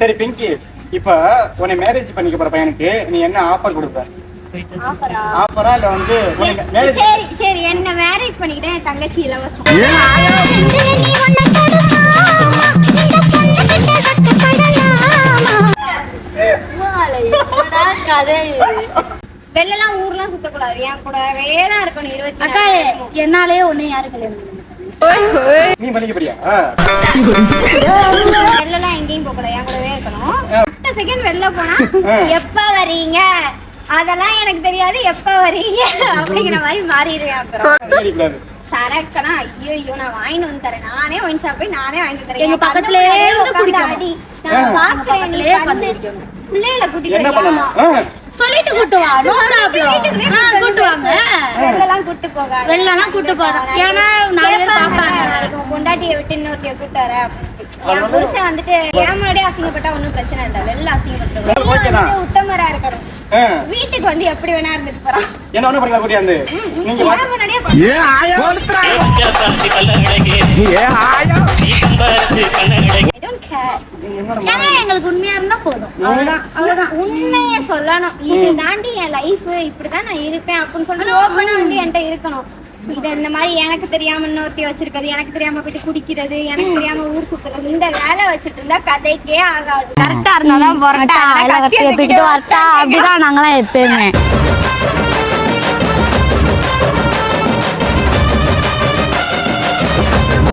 சரி பிங்கி. இப்ப உன்னை மேரேஜ் பண்ணிக்க போற பையனுக்கு நீ என்ன ஆஃபர் கொடுப்ப? ஆஃபரா ஆஃபரா இல்ல வந்து மேரேஜ் சரி சரி என்ன மேரேஜ் பண்ணிக்கிட்டேன் என் தங்கச்சி இலவசம். வெளிலலாம் ஊர்லாம் சுத்தக்கூடாது. என் கூட தான் இருக்கணும் இருபத்தி அக்கா. என்னாலே ஒண்ணு யாரும் கல்யாணம். நீ பண்ணிக்க போறியா? செகண்ட் வெளில போனா. எப்ப வரீங்க அதெல்லாம் எனக்கு தெரியாது எப்ப வரீங்க அப்படிங்கிற மாதிரி மாறிடுவேன் அப்புறம். சரக்கனா ஐயோ ஐயோ நான் வாங்கிட்டு வந்து தரேன். நானே ஒயின் ஷாப் போய் நானே வாங்கி தரேன். எங்க இருந்து உட்கார்ந்து. அடி. நான் பாக்குறேன் நீ பண்ணு. பிள்ளைகளை கூட்டிட்டு ஆ, சொல்லிட்டு கூட்டு வா நோ ப்ராப்ளம் ஆ கூட்டு வாங்க. வெளிலலாம் கூட்டு போகாத. வெளிலலாம் கூட்டு போகாத. ஏன்னா நாலு பேர் பாப்பாங்க. நாளைக்கு பொண்டாட்டியை விட்டு இன்னொருத்திய கூட்டு வர என் புருஷன் வந்துட்டு என் முன்னாடியே அசிங்கப்பட்டா ஒண்ணும் பிரச்சனை இல்லை. தான். உத்தமரா இருக்கணும். வீட்டுக்கு வந்து எப்படி வேணா இருந்துட்டு போறான் என்ன ஒண்ணு கூட்டியாந்து நீங்க எங்களுக்கு உண்மையா இருந்தா போதும். அவ்வளவுதான் அவ்வளவுதான். உண்மையை சொல்லணும். இது தாண்டி என் லைஃப் இப்படிதான் நான் இருப்பேன் அப்படின்னு சொல்லிட்டு ஓப்பனா வந்து என்கிட்ட இருக்கணும். இது இந்த மாதிரி எனக்கு தெரியாம இன்னொருத்தி வச்சிருக்கிறது எனக்கு தெரியாம போயிட்டு குடிக்கிறது எனக்கு தெரியாம ஊர் சுத்துறது இந்த வேலை வச்சுட்டு இருந்தா கதைக்கே ஆகாது. கரெக்டா இருந்தாதான் அப்படிதான் நாங்களாம் எப்பயுமே.